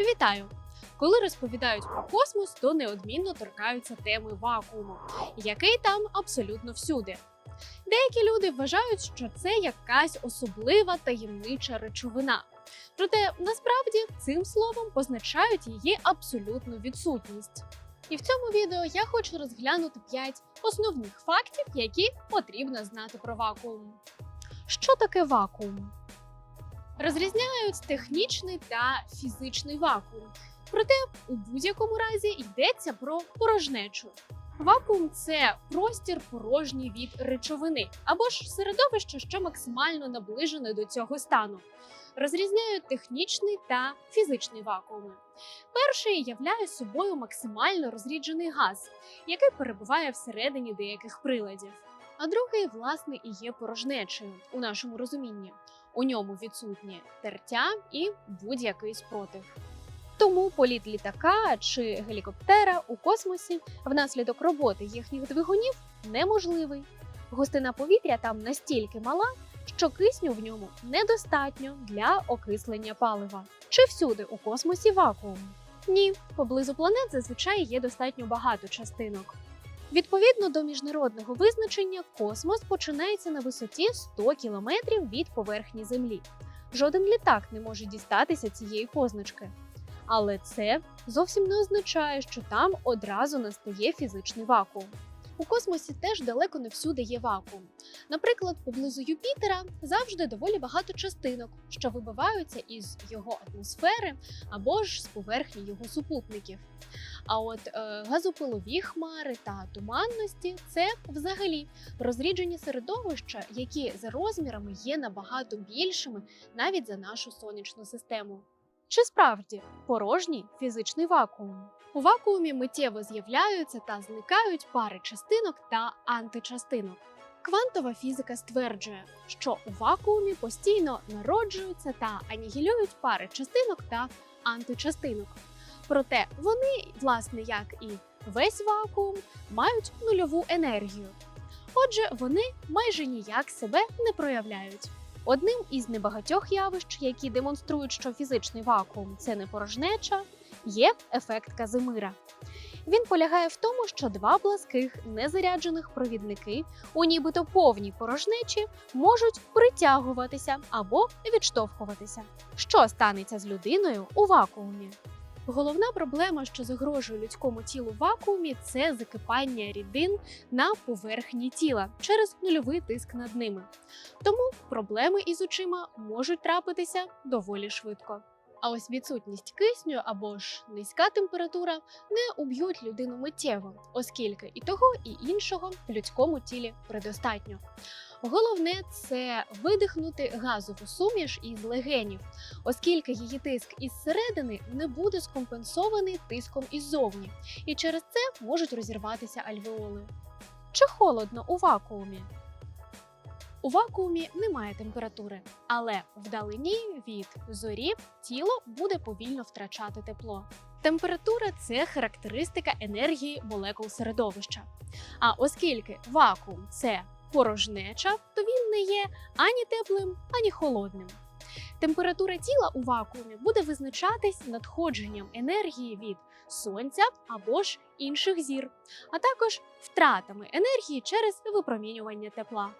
Нагадаю, коли розповідають про космос, то неодмінно торкаються теми вакууму, який там абсолютно всюди. Деякі люди вважають, що це якась особлива таємнича речовина. Проте насправді цим словом позначають її абсолютну відсутність. І в цьому відео я хочу розглянути 5 основних фактів, які потрібно знати про вакуум. Що таке вакуум? Розрізняють технічний та фізичний вакуум. Проте у будь-якому разі йдеться про порожнечу. Вакуум це простір порожній від речовини або ж середовище, що максимально наближене до цього стану. Розрізняють технічний та фізичний вакууми. Перший являє собою максимально розріджений газ, який перебуває всередині деяких приладів. А другий, власне, і є порожнечею у нашому розумінні. У ньому відсутнє тертя і будь-який спротив. Тому політ літака чи гелікоптера у космосі внаслідок роботи їхніх двигунів неможливий. Густина повітря там настільки мала, що кисню в ньому недостатньо для окислення палива. Чи всюди у космосі вакуум? Ні, поблизу планет зазвичай є достатньо багато частинок. Відповідно до міжнародного визначення, космос починається на висоті 100 кілометрів від поверхні Землі. Жоден літак не може дістатися цієї позначки. Але це зовсім не означає, що там одразу настає фізичний вакуум. У космосі теж далеко не всюди є вакуум. Наприклад, поблизу Юпітера завжди доволі багато частинок, що вибиваються із його атмосфери або ж з поверхні його супутників. А от е, газопилові хмари та туманності це взагалі розріджені середовища, які за розмірами є набагато більшими навіть за нашу сонячну систему. Чи справді порожній фізичний вакуум? У вакуумі миттєво з'являються та зникають пари частинок та античастинок. Квантова фізика стверджує, що у вакуумі постійно народжуються та анігілюють пари частинок та античастинок. Проте вони, власне, як і весь вакуум, мають нульову енергію. Отже, вони майже ніяк себе не проявляють. Одним із небагатьох явищ, які демонструють, що фізичний вакуум це не порожнеча, є ефект Казимира. Він полягає в тому, що два пласких незаряджених провідники у нібито повній порожнечі можуть притягуватися або відштовхуватися. Що станеться з людиною у вакуумі? Головна проблема, що загрожує людському тілу в вакуумі, це закипання рідин на поверхні тіла через нульовий тиск над ними. Тому проблеми із очима можуть трапитися доволі швидко. А ось відсутність кисню або ж низька температура не уб'ють людину миттєво, оскільки і того, і іншого в людському тілі предостатньо. Головне це видихнути газову суміш із легенів, оскільки її тиск із середини не буде скомпенсований тиском іззовні, і через це можуть розірватися альвеоли. Чи холодно у вакуумі? У вакуумі немає температури, але вдалині від зорі тіло буде повільно втрачати тепло. Температура це характеристика енергії молекул середовища. А оскільки вакуум це порожнеча, то він не є ані теплим, ані холодним. Температура тіла у вакуумі буде визначатись надходженням енергії від сонця або ж інших зір, а також втратами енергії через випромінювання тепла.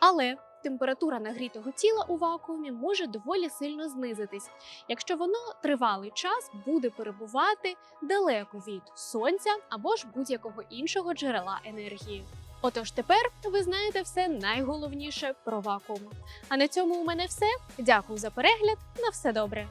Але температура нагрітого тіла у вакуумі може доволі сильно знизитись, якщо воно тривалий час буде перебувати далеко від сонця або ж будь-якого іншого джерела енергії. Отож, тепер ви знаєте все найголовніше про вакуум. А на цьому у мене все. Дякую за перегляд. На все добре.